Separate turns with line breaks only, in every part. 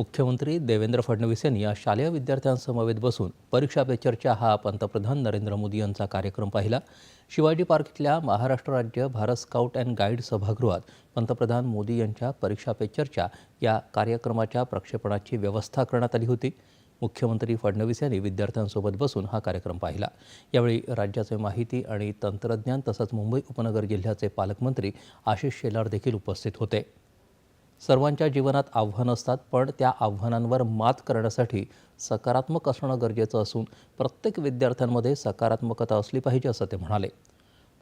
मुख्यमंत्री देवेंद्र फडणवीस यांनी आज शालेय विद्यार्थ्यांसमवेत बसून परीक्षा पे चर्चा हा पंतप्रधान नरेंद्र मोदी यांचा कार्यक्रम पाहिला. शिवाजी पार्क इथल्या महाराष्ट्र राज्य भारत स्काउट अँड गाईड सभागृहात पंतप्रधान मोदी यांच्या परीक्षा पे चर्चा या कार्यक्रमाच्या प्रक्षेपणाची व्यवस्था करण्यात आली होती. मुख्यमंत्री फडणवीस यांनी विद्यार्थ्यांसोबत बसून हा कार्यक्रम पाहिला. यावेळी राज्याचे माहिती आणि तंत्रज्ञान तसंच मुंबई उपनगर जिल्ह्याचे पालकमंत्री आशिष शेलार देखील उपस्थित होते. सर्वांच्या जीवनात आव्हानं असतात पण त्या आव्हानांवर मात करण्यासाठी सकारात्मक असणं गरजेचं असून प्रत्येक विद्यार्थ्यांमध्ये सकारात्मकता असली पाहिजे असं ते म्हणाले.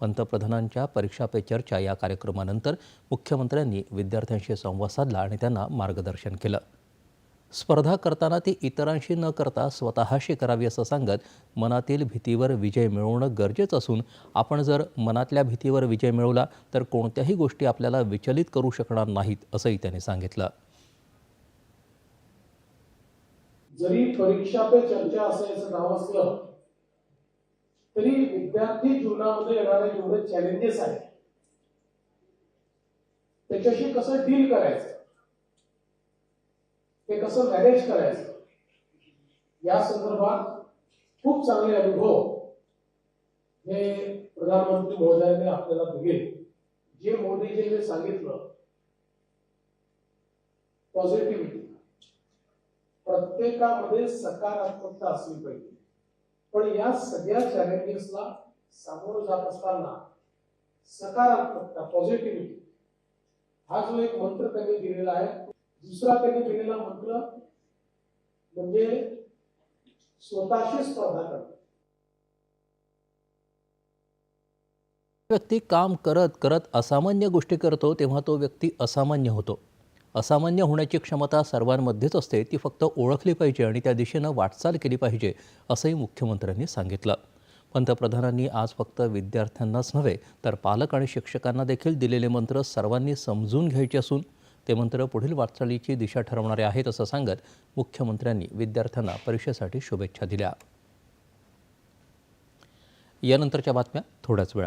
पंतप्रधानांच्या परीक्षा पे चर्चा या कार्यक्रमानंतर मुख्यमंत्र्यांनी विद्यार्थ्यांशी संवाद साधला आणि त्यांना मार्गदर्शन केलं. स्पर्धा करताना ती इतरांशी न करता स्वतःशी करावी असं सांगत मनातील भीतीवर विजय मिळवणं गरजेचं असून आपण जर मनातल्या भीतीवर विजय मिळवला तर कोणत्याही गोष्टी आपल्याला विचलित करू शकणार नाहीत असंही त्यांनी सांगितलं.
जरी परीक्षा पे चर्चा असं याचं नाव असलं तरी विद्यार्थी जीवनामध्ये येणारे जेवढे चॅलेंजेस आहेत त्याच्याशी कसं डील करायचं? ते कसं मॅनेज करायचं? या संदर्भात खूप चांगले अनुभव हे प्रधानमंत्री महोदयांनी आपल्याला दिले. जे मोदीजींनी सांगितलं पॉझिटिव्हिटी प्रत्येकामध्ये सकारात्मकता असली पाहिजे. पण या सगळ्या चॅलेंजेसला सामोरं जात असताना सकारात्मकता पॉझिटिव्हिटी हा जो एक मंत्र त्यांनी दिलेला आहे दुसरा त्याने केलेला म्हटलं म्हणजे स्वतःशी स्पर्धा करणं.
व्यक्ती काम करत करत असामान्य गोष्टी करतो तेव्हा तो व्यक्ती असामान्य होतो. असामान्य होण्याची क्षमता सर्वांमध्येच असते ती फक्त ओळखली पाहिजे आणि त्या दिशेनं वाटचाल केली पाहिजे असंही मुख्यमंत्र्यांनी सांगितलं. पंतप्रधानांनी आज फक्त विद्यार्थ्यांनाच नव्हे तर पालक आणि शिक्षकांना देखील दिलेले मंत्र सर्वांनी समजून घ्यायचे असून ते मंत्र पुढील वाटचालीची दिशा ठरवणारे आहेत असं सांगत मुख्यमंत्र्यांनी विद्यार्थ्यांना परीक्षेसाठी शुभेच्छा दिल्या. यानंतरच्या बातम्या थोड्याच वेळा